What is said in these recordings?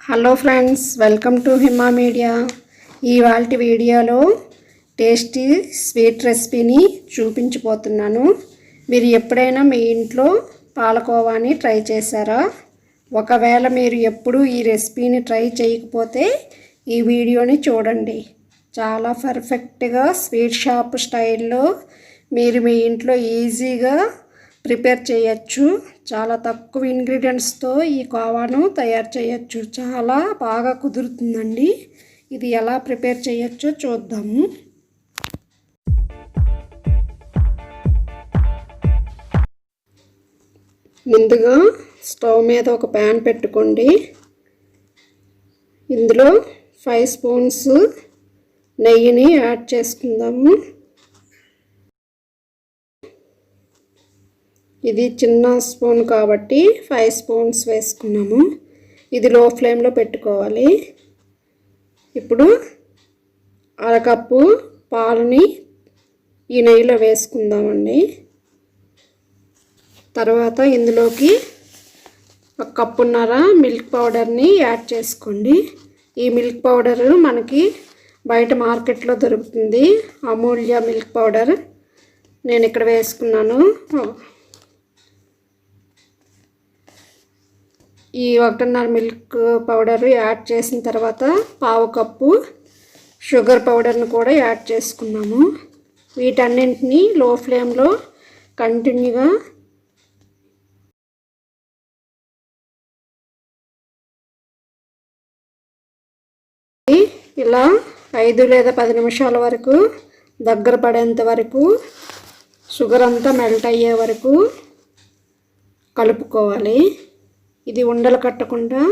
Hello friends welcome to Hima media ఇవాళ వీడియోలో tasty sweet రెసిపీని చూపించిపోతున్నాను మీరు ఎప్పుడైనా మీ ఇంట్లో పాలకోవాని ట్రై చేశారా? ఒకవేళ మీరు ఎప్పుడూ ఈ రెసిపీని ట్రై చేయకపోతే ఈ వీడియోని చూడండి. చాలా పర్ఫెక్ట్గా స్వీట్ షాప్ స్టైల్లో మీరు మీ ఇంట్లో ఈజీగా ప్రిపేర్ చేయొచ్చు. చాలా తక్కువ ఇంగ్రీడియంట్స్తో ఈ కోవాను తయారు చేయొచ్చు. చాలా బాగా కుదురుతుందండి. ఇది ఎలా ప్రిపేర్ చేయొచ్చో చూద్దాము. ముందుగా స్టవ్ మీద ఒక ప్యాన్ పెట్టుకోండి. ఇందులో ఫైవ్ స్పూన్స్ నెయ్యిని యాడ్ చేసుకుందాము. ఇది చిన్న స్పూన్ కాబట్టి ఫైవ్ స్పూన్స్ వేసుకున్నాము. ఇది లో ఫ్లేమ్లో పెట్టుకోవాలి. ఇప్పుడు అరకప్పు పాలని ఈ నెయ్యిలో వేసుకుందామండి. తర్వాత ఇందులోకి ఒక కప్పున్నర మిల్క్ పౌడర్ని యాడ్ చేసుకోండి. ఈ మిల్క్ పౌడర్ మనకి బయట మార్కెట్లో దొరుకుతుంది. అమూల్య మిల్క్ పౌడర్ నేను ఇక్కడ వేసుకున్నాను. ఈ ఒకటిన్నర మిల్క్ పౌడర్ యాడ్ చేసిన తర్వాత పావు కప్పు షుగర్ పౌడర్ని కూడా యాడ్ చేసుకున్నాము. వీటన్నింటినీ లో ఫ్లేమ్లో కంటిన్యూగా ఇలా ఐదు లేదా పది నిమిషాల వరకు దగ్గర పడేంత వరకు షుగర్ అంతా మెల్ట్ అయ్యే వరకు కలుపుకోవాలి. ఇది ఉండలు కట్టకుండా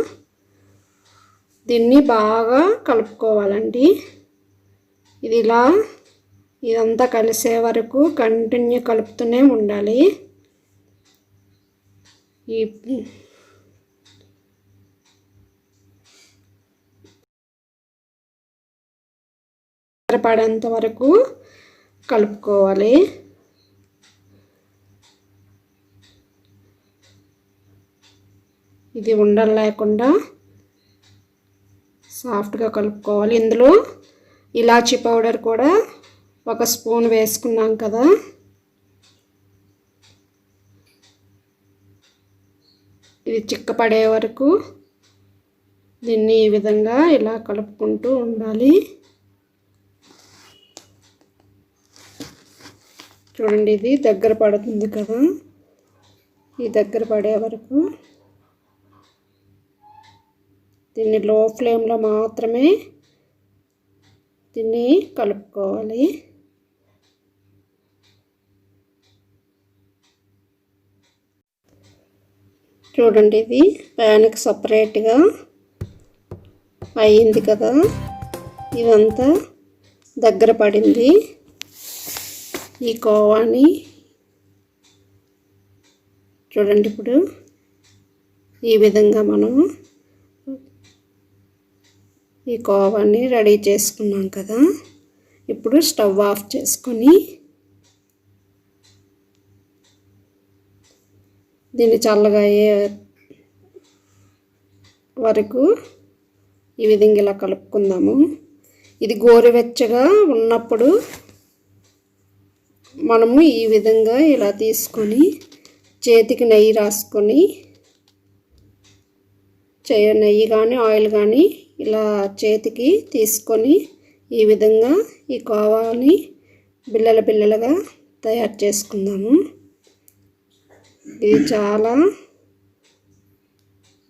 దీన్ని బాగా కలుపుకోవాలండి. ఇది ఇలా ఇదంతా కలిసే వరకు కంటిన్యూ కలుపుతూనే ఉండాలి. ఈ పడేంత వరకు కలుపుకోవాలి. ఇది ఉండలు లేకుండా సాఫ్ట్గా కలుపుకోవాలి. ఇందులో ఇలాచీ పౌడర్ కూడా ఒక స్పూన్ వేసుకున్నాం కదా. ఇది చిక్కపడే వరకు దీన్ని ఈ విధంగా ఇలా కలుపుకుంటూ ఉండాలి. చూడండి ఇది దగ్గర పడుతుంది కదా. ఈ దగ్గర పడే వరకు దీన్ని లో ఫ్లేమ్లో మాత్రమే దీన్ని కలుపుకోవాలి. చూడండి ఇది ప్యాన్కి సపరేట్గా అయింది కదా. ఇదంతా దగ్గర పడింది. ఈ కోవాని చూడండి ఇప్పుడు ఈ విధంగా మనము ఈ కోవాన్ని రెడీ చేసుకున్నాం కదా. ఇప్పుడు స్టవ్ ఆఫ్ చేసుకొని దీన్ని చల్లగా అయ్యే వరకు ఈ విధంగా ఇలా కలుపుకుందాము. ఇది గోరువెచ్చగా ఉన్నప్పుడు మనము ఈ విధంగా ఇలా తీసుకొని చేతికి నెయ్యి రాసుకొని చేయ నెయ్యి కానీ ఆయిల్ కానీ ఇలా చేతికి తీసుకొని ఈ విధంగా ఈ కోవాని బిల్లల బిల్లలుగా తయారు చేసుకుందాము. ఇది చాలా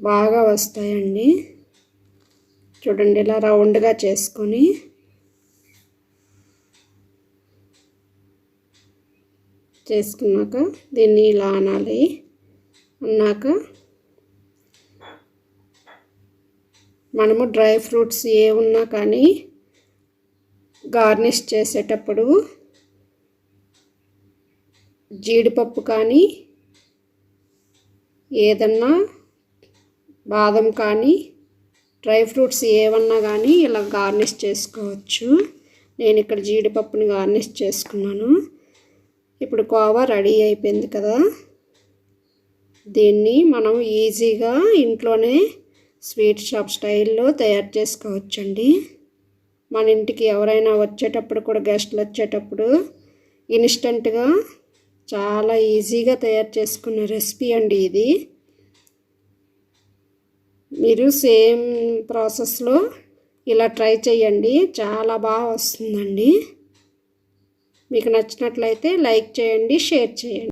బాగా వస్తాయండి. చూడండి ఇలా రౌండ్గా చేసుకొని చేసుకున్నాక దీన్ని ఇలా అనాలి. అన్నాక మనము డ్రై ఫ్రూట్స్ ఏ ఉన్నా కానీ గార్నిష్ చేసేటప్పుడు జీడిపప్పు కానీ ఏదన్నా బాదం కానీ డ్రై ఫ్రూట్స్ ఏమన్నా కానీ ఇలా గార్నిష్ చేసుకోవచ్చు. నేను ఇక్కడ జీడిపప్పుని గార్నిష్ చేసుకున్నాను. ఇప్పుడు కోవా రెడీ అయిపోయింది కదా. దీన్ని మనం ఈజీగా ఇంట్లోనే స్వీట్ షాప్ స్టైల్లో తయారు చేసుకోవచ్చండి. మన ఇంటికి ఎవరైనా వచ్చేటప్పుడు కూడా గెస్ట్లు వచ్చేటప్పుడు ఇన్స్టెంట్గా చాలా ఈజీగా తయారు చేసుకునే రెసిపీ అండి ఇది. మీరు సేమ్ ప్రాసెస్లో ఇలా ట్రై చేయండి. చాలా బాగా వస్తుందండి. మీకు నచ్చినట్లయితే లైక్ చేయండి షేర్ చేయండి.